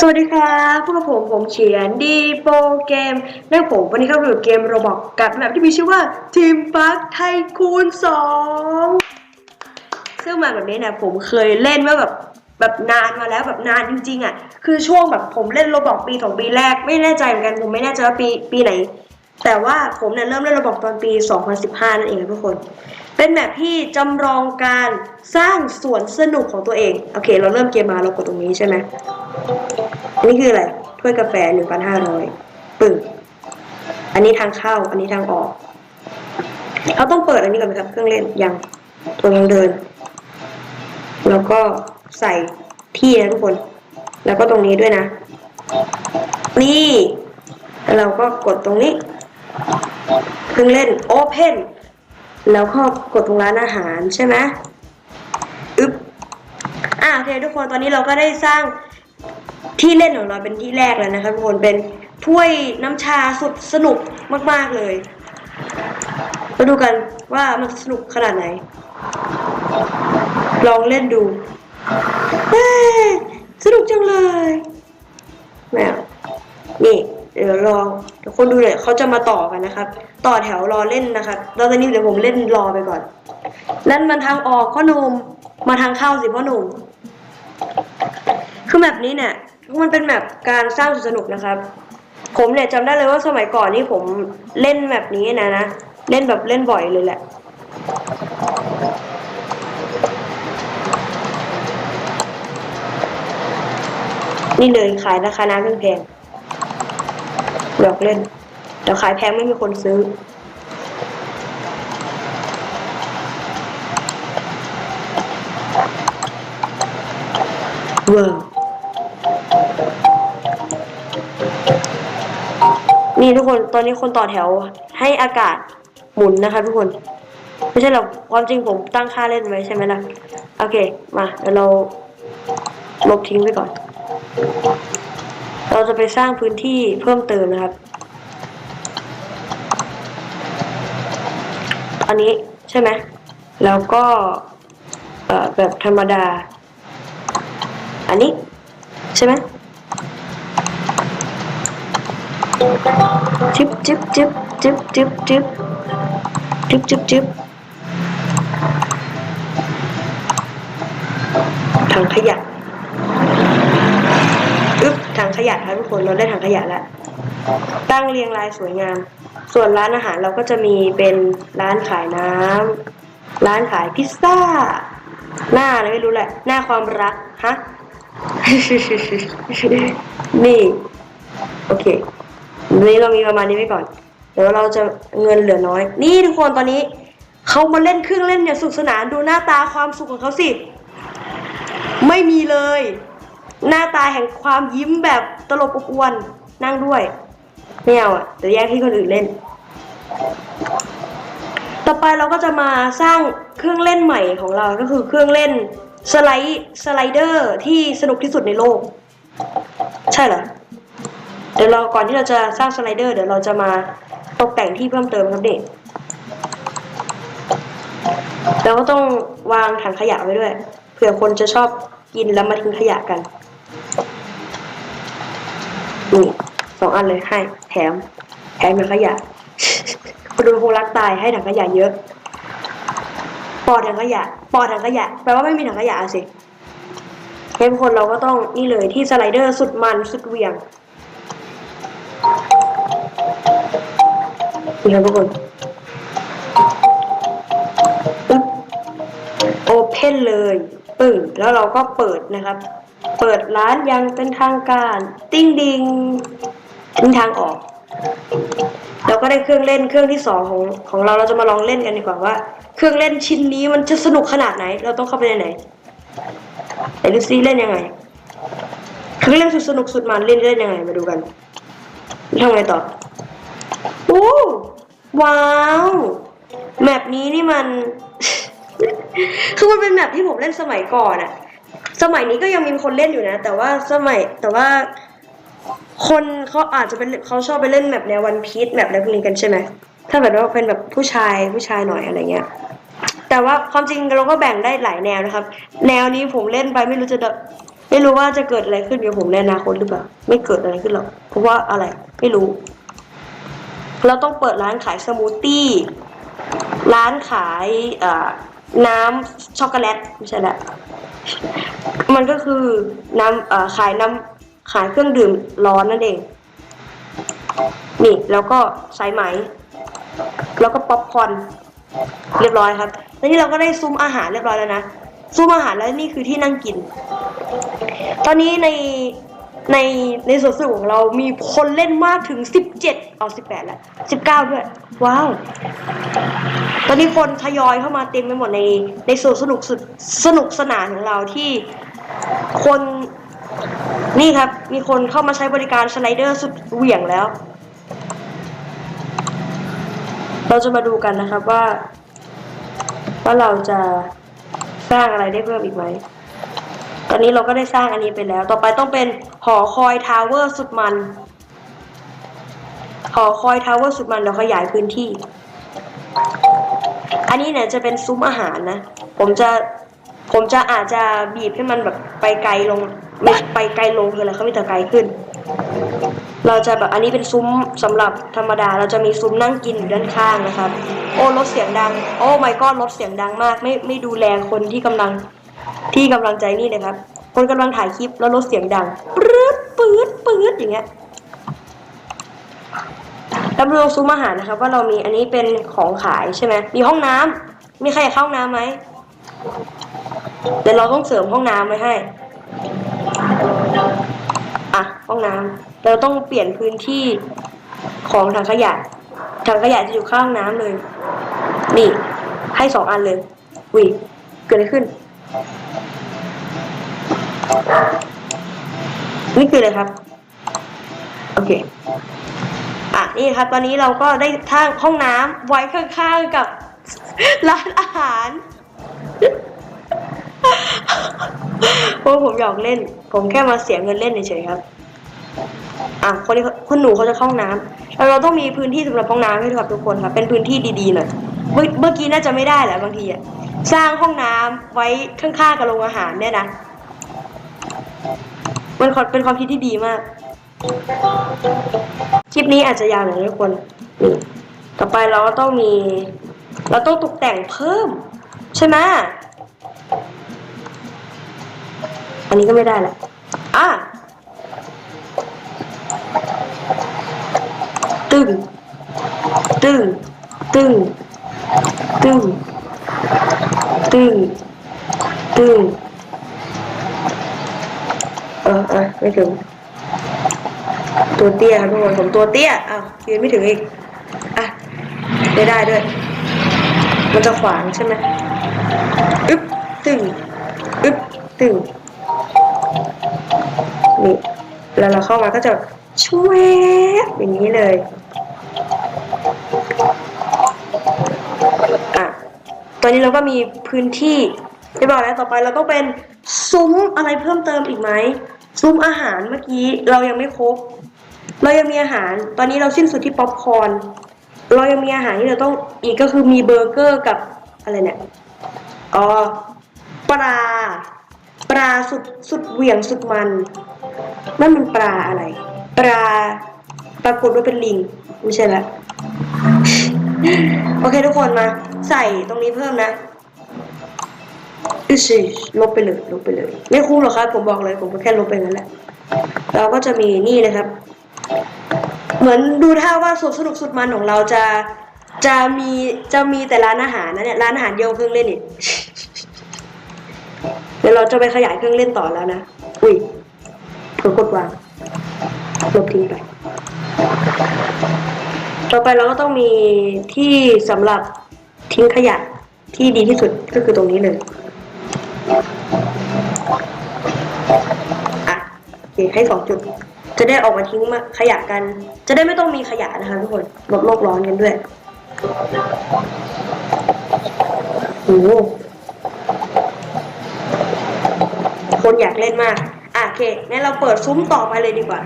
สวัสดีครับพวกบผมผมเขียนดีโปเกมและผมวันนี้เข้าสู่เกมโรบอกกับแบบที่มีชื่อว่าทีมปักไทคูณ2ซึ่งมาแบบนี้เนี่ยผมเคยเล่นเมื่อแบบแบบนานมาแล้วแบบนานจริงๆอะคือช่วงแบบผมเล่นโรบอกปีสองปีแรกไม่แน่ใจเหมือนกันผมไม่แน่ใจว่าปีปีไหน แต่ว่าผมเนี่ยเริ่มเล่นโรบอกตอนปี 2015 นั่นเองทุกคน เป็นแบบที่จำลองการสร้างสวนสนุกของตัวเองโอเค เราเริ่มเกมมาเรากดตรงนี้ใช่ไหม นนี้คืออะไรถ้วยกาแฟหนึ่งพันห้าร้อยปึ่งอันนี้ทางเข้า อันนี้ทางออกเราต้องเปิดอันนี้ก่อนไหมครับ เครื่องเล่นยังตัวยังเดิน แล้วก็ใส่ที่นะทุกคน แล้วก็ตรงนี้ด้วยนะ นี่เราก็กดตรงนี้ เครื่องเล่น Open แล้วก็กดตรงร้านอาหารใช่ไหมอึ๊บอ่าโอเคทุกคนตอนนี้เราก็ได้สร้าง ที่เล่นของเราเป็นที่แรกแล้วนะครับทุกคนเป็นถ้วยน้ำชาสุดสนุกมาก ๆเลยมาดูกันว่ามันสนุกขนาดไหน ลองเล่นดูเฮ้สนุกจังเลยแมวนี่เดี๋ยวรอเดี๋ยวคนดูเนี่ยเขาจะมาต่อกันนะครับ ต่อแถวรอเล่นนะครับแล้วตอนนี้เดี๋ยวผมเล่นรอไปก่อน นั่นมันทางออกพ่อหนุ่มมาทางเข้าสิพ่อหนุ่มคือแบบนี้เนี่ย มันเป็นแบบการสร้างสนุกนะครับ ผมเนี่ยจำได้เลยว่าสมัยก่อนนี่ผมเล่นแบบนี้นะนะ เล่นแบบเล่นบ่อยเลยแหละนี่เลยขายราคาน้ำแพงหลอกเล่น แต่ขายแพงไม่มีคนซื้อ เวอร์ นี่ทุกคนตอนนี้คนต่อแถวให้อากาศหมุนนะคะ ทุกคนไม่ใช่หรอกความจริงผมตั้งค่าเล่นไว้ใช่ไหมล่ะโอเคมาเดี๋ยวเราลบทิ้งไปก่อน เราจะไปสร้างพื้นที่เพิ่มเติมนะครับ อันนี้ใช่ไหมแล้วก็แบบธรรมดา อันนี้ใช่ไหม จิบจิบจิบจิบจิบจิบจิบจิบจิบถังขยะอึ๊บถังขยะครับทุกคนเราได้ถังขยะแล้วตั้งเรียงรายสวยงาม ส่วนร้านอาหารเราก็จะมีเป็นร้านขายน้ำร้านขายพิซซ่า หน้าอะไรไม่รู้แหละ หน้าความรักฮะ นี่ โอเค วันนี้เรามีประมาณนี้ไว้ก่อน เดี๋ยวเราจะเงินเหลือน้อย นี่ทุกคนตอนนี้เขามาเล่นเครื่องเล่นเนี่ยสนุกสนานดูหน้าตาความสุขของเขาสิ ไม่มีเลย หน้าตาแห่งความยิ้มแบบตลบอบอวนนั่งด้วยไม่เอาอะเดี๋ยวแยกที่คนอื่นเล่น ต่อไปเราก็จะมาสร้างเครื่องเล่นใหม่ของเราก็คือเครื่องเล่นสไลด์สไลเดอร์ที่สนุกที่สุดในโลก เดี๋ยวเราก่อนที่เราจะสร้างสไลเดอร์เดี๋ยวเราจะมาตกแต่งที่เพิ่มเติมครับเด็กเราก็ต้องวางถังขยะไว้ด้วยเผื่อคนจะชอบกินแล้วมาทิ้งขยะกันนี่สองอันเลยให้แถมแถมถังขยะคนดูคงรักตายให้ถังขยะเยอะปอดถังขยะปอดถังขยะแปลว่าไม่มีถังขยะสิงั้นคนเราก็ต้องนี่เลยที่สไลเดอร์สุดมันสุดเวียง นี่ครับทุกคนปึ๊บโอเพนเลยปึ่งแล้วเราก็เปิดนะครับ เปิดร้านยังเป็นทางการ ติ้งดิงทิ้งทางออกเราก็ได้เครื่องเล่นเครื่องที่สองของของเราเราจะมาลองเล่นกันดีกว่าว่า เครื่องเล่นชิ้นนี้มันจะสนุกขนาดไหน เราต้องเข้าไปในไหนไหนดูซิเล่นยังไงเครื่องเล่นสุดสนุกสุดมันเล่นเล่นยังไงมาดูกัน ทำไงต่อโอ้ว้าว แมปนี้นี่มัน คือมันเป็นแมปที่ผมเล่นสมัยก่อนอะสมัยนี้ก็ยังมีคนเล่นอยู่นะ แต่ว่าสมัยแต่ว่า คนเขาอาจจะเป็นเขาชอบไปเล่นแมปแนววันพีชแมปอะไรพวกนี้กันใช่ไหมถ้าแบบว่าเป็นแบบผู้ชายผู้ชายหน่อยอะไรเงี้ยแต่ว่าความจริงเราก็แบ่งได้หลายแนวนะครับ แนวนี้ผมเล่นไปไม่รู้จะ ไม่รู้ว่าจะเกิดอะไรขึ้นกับผมในอนาคตหรือเปล่า ไม่เกิดอะไรขึ้นหรอก เพราะว่าอะไร ไม่รู้ เราต้องเปิดร้านขายสมูทตี้ ร้านขายน้ำช็อกโกแลตไม่ใช่ละ มันก็คือน้ำขายน้ำขายเครื่องดื่มร้อนนั่นเอง นี่แล้วก็สายไหม แล้วก็ป๊อปคอนเรียบร้อยครับ แล้วนี่เราก็ได้ซุ้มอาหารเรียบร้อยแล้วนะ ซุ้มอาหารแล้วนี่คือที่นั่งกิน ตอนนี้ในในในส่วนสนุกของเรามีคนเล่นมากถึง 17 เอา 18 แล้ว 19 ด้วย ว้าว ตอนนี้คนทยอยเข้ามาเต็มไปหมดในในส่วนสนุกสุดสนุกสนานของเราที่คนนี่ครับ มีคนเข้ามาใช้บริการสไลเดอร์สุดเหวี่ยงแล้ว เราจะมาดูกันนะครับว่า ว่าเราจะ สร้างอะไรได้เพิ่มอีกไหม ตอนนี้เราก็ได้สร้างอันนี้ไปแล้ว ต่อไปต้องเป็นหอคอยทาวเวอร์สุดมัน หอคอยทาวเวอร์สุดมันเราขยายพื้นที่ อันนี้เนี่ยจะเป็นซุ้มอาหารนะ ผมจะ ผมจะอาจจะบีบให้มันแบบไปไกลลง ไม่ไปไกลลงคืออะไรเขาไม่แต่ไกลขึ้น เราจะแบบอันนี้เป็นซุ้มสำหรับธรรมดา เราจะมีซุ้มนั่งกินอยู่ด้านข้างนะครับ โอ้รถเสียงดัง โอ้ไม่ก็รถเสียงดังมาก ไม่ไม่ดูแลคนที่กำลังที่กำลังใจนี่เลยครับ คนกำลังถ่ายคลิปแล้วรถเสียงดังปื๊ดปื๊ดปื๊ดอย่างเงี้ยแล้วมาซุ้มอาหารนะครับ ว่าเรามีอันนี้เป็นของขายใช่ไหมมีห้องน้ำมีใครเข้าห้องน้ำไหมเดี๋ยวเราต้องเสริมห้องน้ำไว้ให้ อะ ห้องน้ำ เราต้องเปลี่ยนพื้นที่ของถังขยะถังขยะจะอยู่ข้างห้องน้ำเลย นี่ ให้สองอันเลยวิเกิดอะไรขึ้น นี่คืออะไรครับ โอเค อะ นี่ครับ ตอนนี้เราก็ได้ทั้งห้องน้ำไว้ข้างๆกับร้านอาหารเพราะผมหยอกเล่น ผมแค่มาเสียเงินเล่นเฉยๆครับ อะคนนี้คุณหนูเขาจะเข้าห้องน้ำแล้วเราต้องมีพื้นที่สำหรับห้องน้ำให้ด้วยครับทุกคนครับเป็นพื้นที่ดีๆหน่อยเมื่อเมื่อกี้น่าจะไม่ได้แหละบางทีอะสร้างห้องน้ำไว้ข้างๆกับโรงอาหารเนี่ยนะมันเป็นความคิดที่ดีมาก คลิปนี้อาจจะยาวหน่อยทุกคนนี่ต่อไปเราก็ต้องมี เราต้องตกแต่งเพิ่ม ใช่ไหมอันนี้ก็ไม่ได้แหละอะ ตึงตึงตึงตึงตึงตึงเออเออไม่ถึง ตัวเตี้ยครับทุกคนผมตัวเตี้ยอ้าวยืนไม่ถึงอีกอะไม่ได้ด้วย มันจะขวางใช่ไหมอึ๊บตึงอึ๊บตึงนี่แล้วเราเข้ามาก็จะช่วยอย่างนี้เลย อะ ต อนนี้เราก็มีพื้นที่เรียบอยแล้วต่อไปเราต้องเป็นซุ้มอะไรเพิ่มเติมอีกไหมซุ้มอาหารเมื่อกี้เรายังไม่ครบ เรายังมีอาหาร ตอนนี้เราสิ้นสุดที่ป๊อปคอร์นเรายังมีอาหารที่เราต้องอีกก็คือมีเบอร์เกอร์กับอะไรเนี่ยอ๋อปลาปลาสุดสุดเหวี่ยงสุดมันนั่นมันปลาอะไร ปลาปรากฏว่าเป็นลิงไม่ใช่ละ โอเคทุกคนมาใส่ตรงนี้เพิ่มนะอิชิลบไปเลยลบไปเลย ไม่คุ้มหรอกครับ ผมบอกเลย ผมก็แค่ลบไปงั้นแหละ เราก็จะมีนี่นะครับ เหมือนดูท่าว่าสวนสนุกสุดมันของเราจะจะมีจะมีแต่ร้านอาหารนะเนี่ยร้านอาหารเดียวเครื่องเล่นอีกเดี๋ยวเราจะไปขยายเครื่องเล่นต่อแล้วนะอุ้ยเผื่อกดวางลบทิ้งไป ต่อไปเราก็ต้องมีที่สำหรับทิ้งขยะที่ดีที่สุดก็คือตรงนี้เลยอะโอเคให้สองจุด จะได้ออกมาทิ้งมาขยะกัน จะได้ไม่ต้องมีขยะนะคะทุกคนลดโลกร้อนกันด้วยโอ้โหคนอยากเล่นมากอะโอเคงั้นเราเปิดซุ้มต่อไปเลยดีกว่า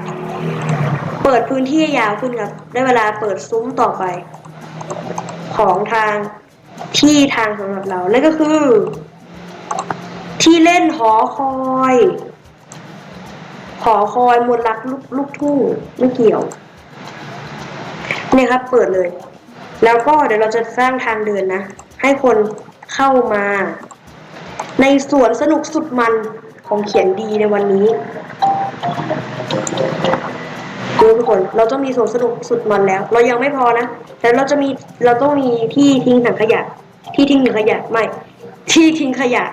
ปิดพื้นที่ยาวขึ้นครับ ได้เวลาเปิดซุ้มต่อไป ของทางที่ทางสำหรับเรานั่นก็คือ ที่เล่นหอคอยหอคอยมนรักลูกลูกทุ่งไม่เกี่ยวเนี่ยครับ เปิดเลย แล้วก็เดี๋ยวเราจะสร้างทางเดินนะ ให้คนเข้ามา ในสวนสนุกสุดมันของเขียนดีในวันนี้ ดูทุกคน เราต้องมีสวนสนุกสุดมันแล้ว เรายังไม่พอนะ แต่เราจะมี เราต้องมีที่ทิ้งถังขยะ ที่ทิ้งถังขยะ ไม่ ที่ทิ้งขยะ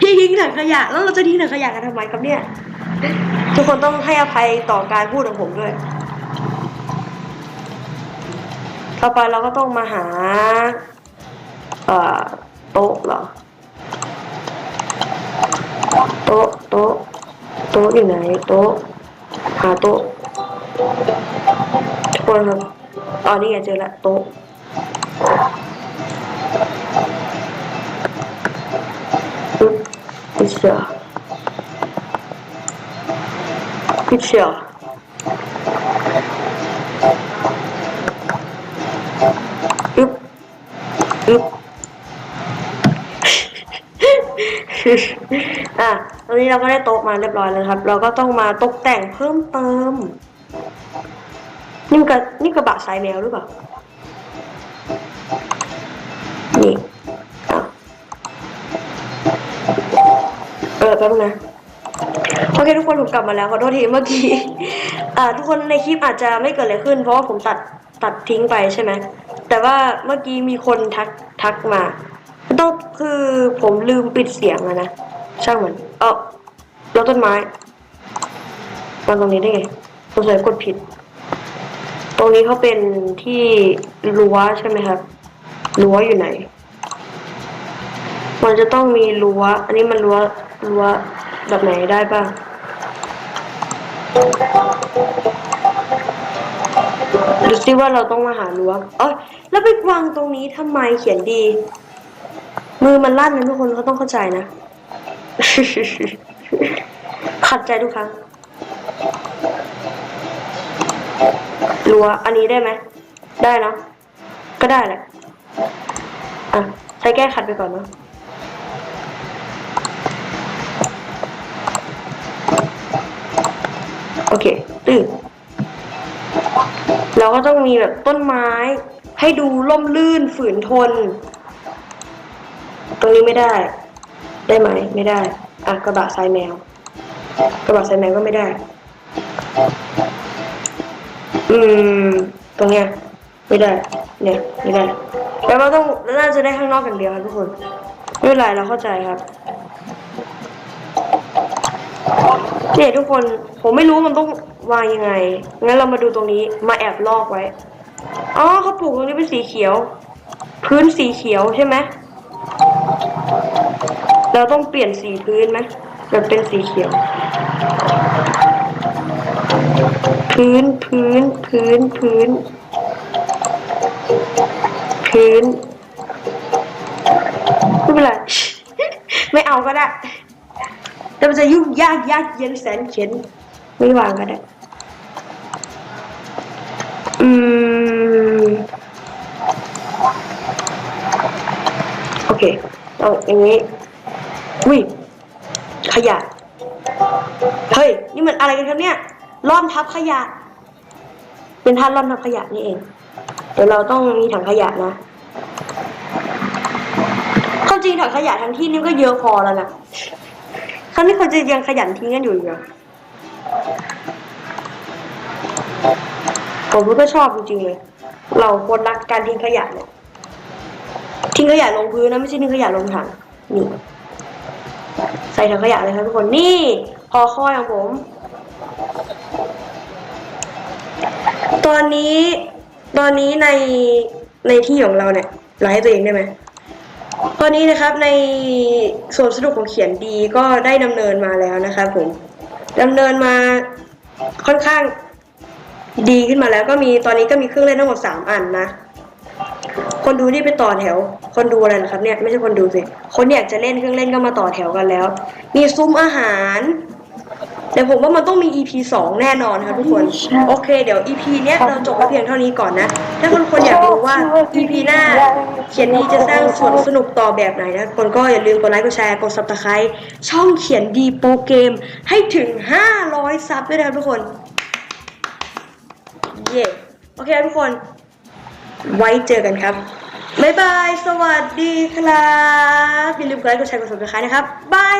ที่ทิ้งถังขยะ แล้วเราจะทิ้งถังขยะกันทำไมครับเนี่ย ทุกคนต้องให้อภัยต่อการพูดของผมด้วย ต่อไปเราก็ต้องมาหา เอ่อ โต๊ะเหรอ โต๊ะ โต๊ะ โต๊ะอยู่ไหน โต๊ะ หาโต๊ะทุกคนครับอ๋อนี่ไงเจอละโต๊ะปึ๊บพิเศษพิเศษปึ๊บปึ๊บอะ อนนี้เราก็ได้โต๊ะมาเรียบร้อยแล้วครับ เราก็ต้องมาตกแต่งเพิ่มเติม นี่มันกระนี่กระบะสายแมวหรือเปล่า นี่เออแป๊บนะโอเคทุกคนผมกลับมาแล้วขอโทษทีเมื่อกี้อ่าทุกคนในคลิปอาจจะไม่เกิดอะไรขึ้น เพราะว่าผมตัดตัดทิ้งไปใช่ไหมแต่ว่าเมื่อกี้มีคนทักทักมาต้องคือผมลืมปิดเสียงอะนะ ช่างมันเออแล้วต้นไม้มาตรงนี้ได้ไงสงสัยกดผิด ตรงนี้เขาเป็นที่รั้วใช่ไหมครับรั้วอยู่ไหน มันจะต้องมีรั้ว อันนี้มันรั้วรั้วแบบไหนได้บ้างดูซิว่าเราต้องมาหารั้วเอ้ยแล้วไปวางตรงนี้ทำไมเขียนดี มือมันลั่นนะทุกคนเขาต้องเข้าใจนะ ขัดใจทุกครั้งรัวอันนี้ได้ไหม ได้เนะ ก็ได้แหละ อะใช้แก้ขัดไปก่อนเนาะโอเคตื่นเราก็ต้องมีแบบต้นไม้ ให้ดูร่มรื่นฝืนทน ตรงนี้ไม่ได้ ได้ไหมไม่ได้ อะกระบะทรายแมว กระบะทรายแมวก็ไม่ได้ อืม ตรงเนี้ยไม่ได้ เนี่ยไม่ได้แล้วเราต้องน่าจะได้ข้างนอกอย่างเดียวครับทุกคนไม่เป็นไรเราเข้าใจครับเนี่ยทุกคนผมไม่รู้มันต้องวางยังไง งั้นเรามาดูตรงนี้มาแอบลอกไว้ อ๋อเขาปลูกตรงนี้เป็นสีเขียว พื้นสีเขียวใช่ไหม เราต้องเปลี่ยนสีพื้นไหมแบบเป็นสีเขียว พื้นพื้นพื้นพื้น พื้นไม่เป็นไรไม่เอาก็ได้แต่มันจะยุ่งยากยากเย็นแสนเข็นไม่วางก็ได้อืมโอเคเอาอย่างนี้ อุ้ยขยะ เฮ้ย นี่มันอะไรกันครับเนี่ยล่อนทับขยะ เป็นท่าล่อนทับขยะนี่เอง เดี๋ยวเราต้องมีถังขยะนะความจริงถังขยะทั้งที่นี่ก็เยอะพอแล้วนะครั้งนี้เขาจะยังขยันทิ้งกันอยู่อีกเหรอผมก็ชอบจริงๆเลย เราคนรักการทิ้งขยะเนี่ย ทิ้งขยะลงพื้นนะไม่ใช่ทิ้งขยะลงถังนี่ ถังขยะเลยครับทุกคนนี่พอคอยของผม ตอนนี้ตอนนี้ในในที่ของเราเนี่ยไลฟ์ตัวเองได้ไหมตอนนี้นะครับในสวนสนุกของเขียนดีก็ได้ดำเนินมาแล้วนะครับผมดำเนินมาค่อนข้างดีขึ้นมาแล้วก็มีตอนนี้ก็มีเครื่องเล่นทั้งหมดสามอันนะ คนดูที่ไปต่อแถว คนดูอะไรนะครับเนี่ยไม่ใช่คนดูสิ คนอยากจะเล่นเครื่องเล่นก็มาต่อแถวกันแล้ว มีซุ้มอาหารแต่ผมว่ามันต้องมี EP 2 แน่นอนครับทุกคน โอเค เดี๋ยว EP เนี้ยเราจบไปเพียงเท่านี้ก่อนนะ ถ้าคนคนอยากรู้ว่า EP หน้า เขียนดีจะสร้างส่วนสนุกต่อแบบไหนนะคนก็อย่าลืมกดไลค์กดแชร์กด subscribe ช่องเขียนดีโปรเกม ให้ถึง 500 ซับด้วยนะครับทุกคน เย้โอเคครับทุกคน ไว้เจอกันครับบ๊ายบาย สวัสดีครับ อย่าลืมกดไลค์กดแชร์กด subscribe นะครับบาย